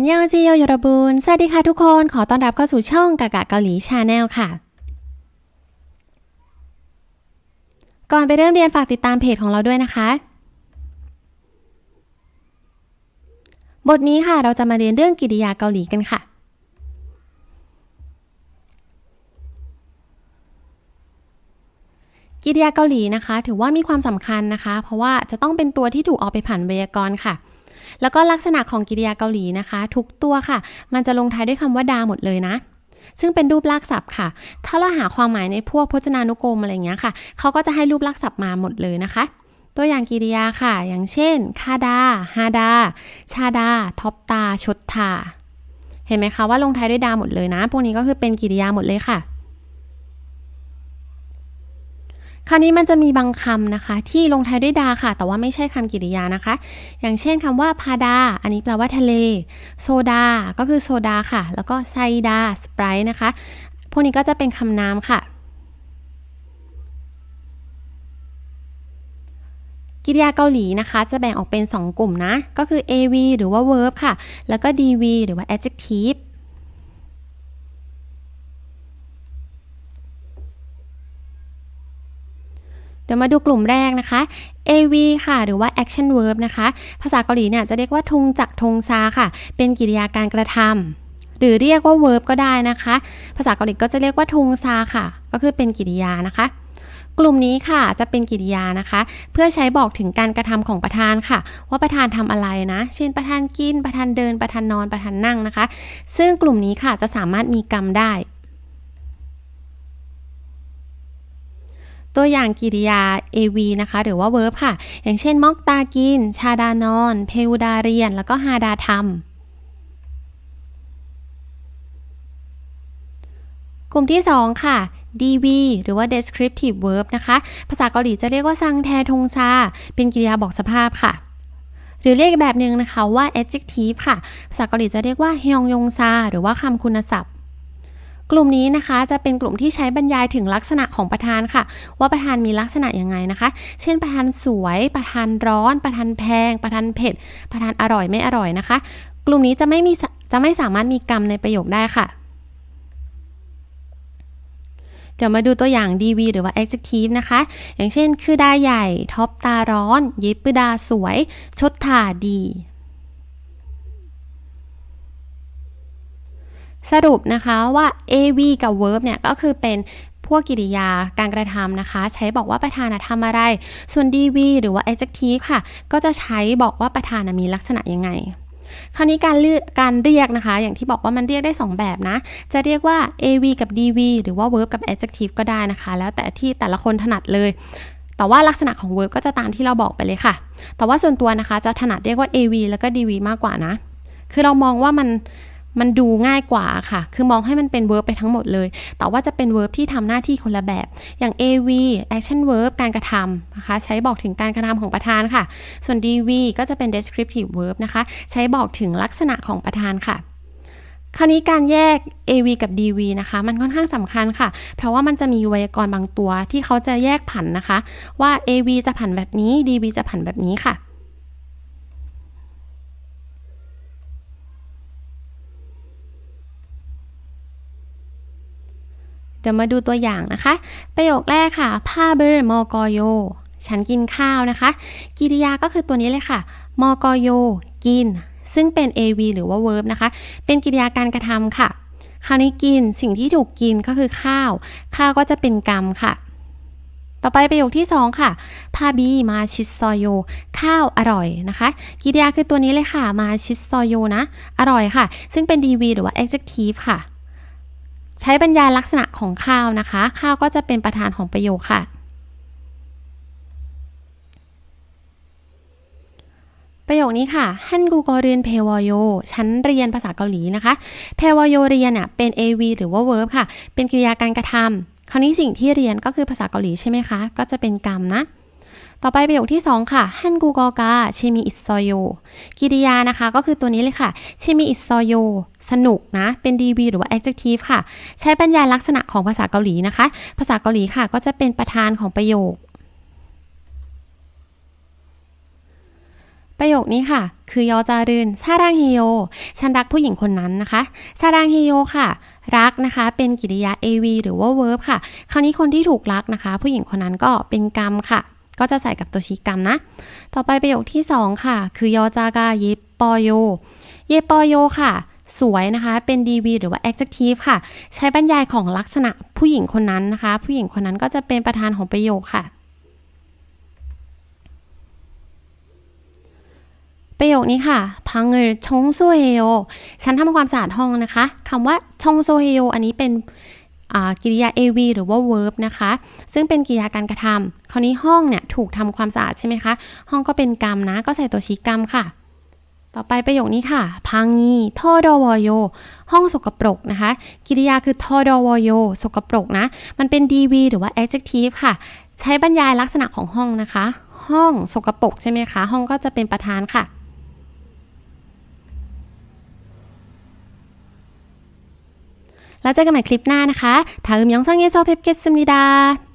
ันยองจีโยยรบุนสวัสดีค่ะทุกคน ขอต้อนรับเข้าสู่ช่องกากะเกาหลีชาแนลค่ะ ก่อนไปเริ่มเรียนฝากติดตามเพจของเราด้วยนะคะ บทนี้ค่ะเราจะมาเรียนเรื่องกิริยาเกาหลีกันค่ะ กิริยาเกาหลีนะคะ ถือว่ามีความสำคัญนะคะ เพราะว่าจะต้องเป็นตัวที่ถูกเอาไปผันไวยากรณ์ค่ะ แล้วก็ลักษณะของกิริยาเกาหลีนะคะ ทุกตัวค่ะ มันจะลงท้ายด้วยคำว่าดาหมดเลยนะ ซึ่งเป็นรูปลากศัพท์ค่ะ ถ้าเราหาความหมายในพวกพจนานุกรมอะไรเงี้ยค่ะ เขาก็จะให้รูปลากศัพท์มาหมดเลยนะคะ ตัวอย่างกิริยาค่ะ อย่างเช่น คาดา ฮาดา ชาดา ท็อปตา ชดทา เห็นไหมคะว่าลงท้ายด้วยดาหมดเลยนะ พวกนี้ก็คือเป็นกิริยาหมดเลยค่ะ คราวนี้มันจะมีบางคำนะคะ ที่ลงท้ายด้วยดาค่ะ แต่ว่าไม่ใช่คำกริยานะคะ อย่างเช่นคำว่าพาดา อันนี้แปลว่าทะเล โซดา ก็คือโซดาค่ะ แล้วก็ไซดา สไปร์นะคะ พวกนี้ก็จะเป็นคำนามค่ะกิริยาเกาหลีนะคะ จะแบ่งออกเป็น 2 กลุ่มนะ ก็คือ AV หรือว่า verb ค่ะ แล้วก็ DV หรือว่า adjective ดี๋ยวมาดูกลุ่มแรกนะคะ AV ค่ะ หรือว่า action verb นะคะ ภาษาเกาหลีเนี่ยจะเรียกว่าทงจักทงซาค่ะ เป็นกิริยาการกระทำหรือเรียกว่า verb ก็ได้นะคะ ภาษาเกาหลีก็จะเรียกว่าทงซาค่ะ ก็คือเป็นกิริยานะคะกลุ่มนี้ค่ะจะเป็นกิริยานะคะ เพื่อใช้บอกถึงการกระทำของประธานค่ะ ว่าประธานทำอะไรนะ เช่นประธานกิน ประธานเดิน ประธานนอน ประธานนั่งนะคะ ซึ่งกลุ่มนี้ค่ะจะสามารถมีกรรมได้ ตัวอย่างกิริยา AV นะคะ หรือว่า verb ค่ะ อย่างเช่น มอกตากิน ชาดานอน เพวดาเรียน แล้วก็ฮาดาทำกลุ่มที่ 2 ค่ะ DV หรือว่า descriptive verb นะคะ ภาษาเกาหลีจะเรียกว่าซังแททงซา เป็นกิริยาบอกสภาพค่ะ หรือเรียกอีกแบบหนึ่งนะคะว่า adjective ค่ะ ภาษาเกาหลีจะเรียกว่าฮยองยงซา หรือว่าคำคุณศัพท์ กลุ่มนี้นะคะจะเป็นกลุ่มที่ใช้บรรยายถึงลักษณะของประธานค่ะ ว่าประธานมีลักษณะยังไงนะคะ เช่นประธานสวย ประธานร้อน ประธานแพง ประธานเผ็ด ประธานอร่อยไม่อร่อยนะคะ กลุ่มนี้จะไม่มีจะไม่สามารถมีกรรมในประโยคได้ค่ะเดี๋ยวมาดูตัวอย่าง DV หรือว่า adjective นะคะ อย่างเช่น คือดาใหญ่ ท็อปตาร้อน ยิปดาสวย ชดถาดี สรุปนะคะว่า AV กับ verb เนี่ยก็คือเป็นพวกกิริยาการกระทำนะคะ ใช้บอกว่าประธานทำอะไร ส่วน DV หรือว่า adjective ค่ะ ก็จะใช้บอกว่าประธานมีลักษณะยังไง คราวนี้การเลือกการเรียกนะคะ อย่างที่บอกว่ามันเรียกได้ 2 แบบนะ จะเรียกว่า AV กับ DV หรือว่า verb กับ adjective ก็ได้นะคะ แล้วแต่ที่แต่ละคนถนัดเลย แต่ว่าลักษณะของ verb ก็จะตามที่เราบอกไปเลยค่ะ แต่ว่าส่วนตัวนะคะจะถนัดเรียกว่า AV แล้วก็ DV มากกว่านะ คือเรามองว่ามัน มันดูง่ายกว่าค่ะ คือมองให้มันเป็น verb ไปทั้งหมดเลย แต่ว่าจะเป็น verb ที่ทำหน้าที่คนละแบบ อย่าง AV action verb การกระทำนะคะ ใช้บอกถึงการกระทำของประธานค่ะ ส่วน DV ก็จะเป็น descriptive verb นะคะ ใช้บอกถึงลักษณะของประธานค่ะคราวนี้การแยก AV กับ DV นะคะ มันค่อนข้างสำคัญค่ะ เพราะว่ามันจะมีไวยากรณ์บางตัวที่เขาจะแยกผันนะคะ ว่า AV จะผันแบบนี้ DV จะผันแบบนี้ค่ะ เดี๋ยวมาดูตัวอย่างนะคะ ประโยคแรกค่ะพาเบอร์มอกอโย ฉันกินข้าวนะคะ กิริยาก็คือตัวนี้เลยค่ะ มอกอโย กิน ซึ่งเป็น AV หรือว่า verb นะคะ เป็นกิริยาการกระทำค่ะ คราวนี้กินสิ่งที่ถูกกินก็คือข้าว ข้าวก็จะเป็นกรรมค่ะ ต่อไปประโยคที่ 2 ค่ะพาบีมาชิซอยโย ข้าวอร่อยนะคะ กิริยาคือตัวนี้เลยค่ะ มาชิซอยโยนะ อร่อยค่ะ ซึ่งเป็น DV หรือว่า adjective ค่ะ ใช้บรรยายลักษณะของข้าวนะคะ ข้าวก็จะเป็นประธานของประโยคค่ะ ประโยคนี้ค่ะฮันกูกอเรียนเพวโยฉันเรียนภาษาเกาหลีนะคะเพวโยเรียนเนี่ยเป็น AV หรือว่า verb ค่ะ เป็นกริยาการกระทำคราวนี้สิ่งที่เรียนก็คือภาษาเกาหลีใช่ไหมคะ ก็จะเป็นกรรมนะ ต่อไปประโยคที่ 2 ค่ะฮันกูกอกาเชมีอิสโซโยกิริยานะคะก็คือตัวนี้เลยค่ะเชมีอิสโซโยสนุกนะ เป็น DV หรือว่า adjective ค่ะ ใช้บรรยายลักษณะของภาษาเกาหลีนะคะ ภาษาเกาหลีค่ะ ก็จะเป็นประธานของประโยค ประโยคนี้ค่ะ คือยอจารึนซารังเฮโยฉันรักผู้หญิงคนนั้นนะคะซารังเฮโยค่ะรักนะคะ เป็นกิริยา AV หรือว่า verb ค่ะ คราวนี้คนที่ถูกรักนะคะ ผู้หญิงคนนั้นก็เป็นกรรมค่ะ ก็จะใส่กับตัวชี้กรรมนะ ต่อไปประโยคที่ 2 ค่ะ คือยอจากาเยปอโย เยปอโยค่ะ สวยนะคะ เป็น DV หรือว่า adjective ค่ะ ใช้บรรยายของลักษณะผู้หญิงคนนั้นนะคะ ผู้หญิงคนนั้นก็จะเป็นประธานของประโยคค่ะ ประโยคนี้ค่ะ พังเอชงโซเฮโย ฉันทำความสะอาดห้องนะคะ คำว่าชงโซเฮโย อันนี้เป็น กิริยา AV หรือว่า verb นะคะ ซึ่งเป็นกิริยาการกระทำคราวนี้ห้องเนี่ยถูกทำความสะอาดใช่ไหมคะ ห้องก็เป็นกรรมนะ ก็ใส่ตัวชี้กรรมค่ะ ต่อไปประโยคนี้ค่ะ พังงีทอดอวโย ห้องสกปรกนะคะ กิริยาคือทอดอวโย สกปรกนะ มันเป็น DV หรือว่า adjective ค่ะ ใช้บรรยายลักษณะของห้องนะคะ ห้องสกปรกใช่ไหมคะ ห้องก็จะเป็นประธานค่ะ แล้วเจอกันใหม่คลิปหน้านะคะ다음영상에서뵙겠습니다